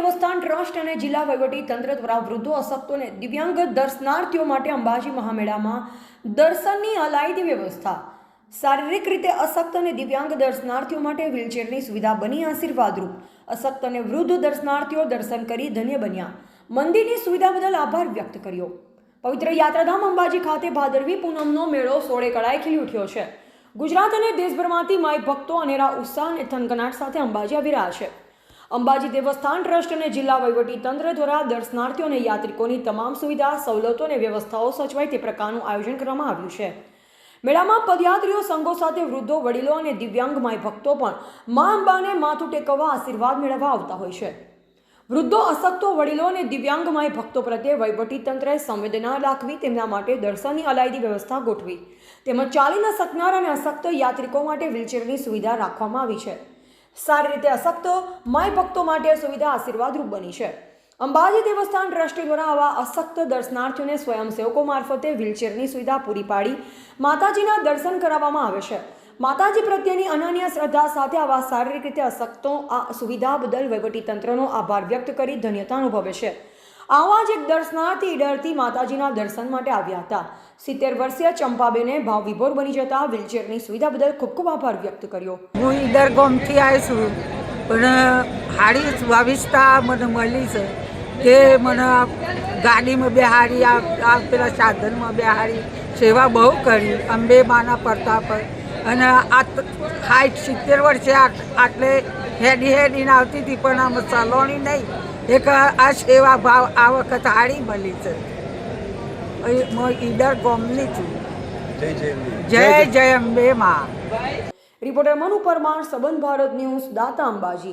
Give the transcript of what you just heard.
Trust અને જિલ્લા વહીવટી તંત્ર દ્વારા વૃદ્ધો અશક્તોને દિવ્યાંગ દર્શનાર્થીઓ માટે અંબાજી મહામેળામાં દર્શનની અલાયદી વ્યવસ્થા. શારીરિક રીતે અશક્ત અને દિવ્યાંગ દર્શનાર્થીઓ માટે વ્હીલચેરની સુવિધા બની આશીર્વાદરૂપ. અશક્ત અને વૃદ્ધ દર્શનાર્થીઓ દર્શન કરી ધન્ય બન્યા. મંદિરની સુવિધા બદલ આભાર વ્યક્ત કર્યો. પવિત્ર યાત્રાધામ અંબાજી ખાતે ભાદરવી પૂનમનો મેળો સોળે કળાએ ખીલી ઉઠ્યો છે. ગુજરાત અને દેશભરમાંથી માય ભક્તો અનેરા ઉત્સાહ અને થનગનાટ સાથે અંબાજી આવી રહ્યા છે. અંબાજી દેવસ્થાન ટ્રસ્ટ અને જિલ્લા તંત્ર દ્વારા દર્શનાર્થીઓ અને યાત્રિકોની તમામ સુવિધા, સવલતો અને વ્યવસ્થાઓ સચવાય તે પ્રકારનું આયોજન કરવામાં આવ્યું છે. મેળામાં પદયાત્રીઓ, સંઘો સાથે વૃદ્ધો, વડીલો અને દિવ્યાંગ માય ભક્તો પણ મા અંબાને માથું ટેકવવા આશીર્વાદ મેળવવા આવતા હોય છે. વૃદ્ધો, અશક્તો, વડીલો અને દિવ્યાંગ માય ભક્તો પ્રત્યે તંત્રએ સંવેદના રાખવી, તેમના માટે દર્શનની અલાયદી વ્યવસ્થા ગોઠવી, તેમજ ચાલી ન શકનાર અને અશક્ત યાત્રિકો માટે વ્હીલચેરની સુવિધા રાખવામાં આવી છે. સારી રીતે અશક્ત, માય ભક્તો માટે સુવિધા આશીર્વાદરૂપ બની છે. અંબાજી દેવસ્થાન ટ્રસ્ટી દ્વારા આવા અશક્ત દર્શનાર્થીઓને સ્વયંસેવકો મારફતે વ્હીલચેરની સુવિધા પૂરી પાડી માતાજીના દર્શન કરાવવામાં આવે છે. માતાજી પ્રત્યેની અનન્ય શ્રદ્ધા સાથે આવા શારીરિક રીતે અશક્તો આ સુવિધા બદલ વહીવટીતંત્રનો આભાર વ્યક્ત કરી ધન્યતા અનુભવે છે. આવા જ એક દર્શનાર્થી ઈડરથી માતાજીના દર્શન માટે આવ્યા હતા. સિત્તેર વર્ષીય ચંપાબેને ભાવ વિભોર બની જતા વ્હીલચેરની સુવિધા બદલ ખૂબ ખૂબ આભાર વ્યક્ત કર્યો. હું ઈડર ગોમથી આવી છું, પણ હારી સ્વાવિષ્ટા મને મળી છે કે મને ગાડીમાં બેહારી, આ પેલા સાધનમાં બેહારી, સેવા બહુ કરી, અંબે માના પ્રતાપ અને આ હાઈટ સિત્તેર વર્ષે આટલે હેડી હેડીને આવતી હતી પણ આમ સલોણી નહીં. એક આ સેવા ભાવ આ વખત હાડી મળી છે. હું ઈડર ગોમની છું. જય જય અંબે માં. રિપોર્ટર મનુ પરમાર સંબંધ ભારત ન્યૂઝ દાતા અંબાજી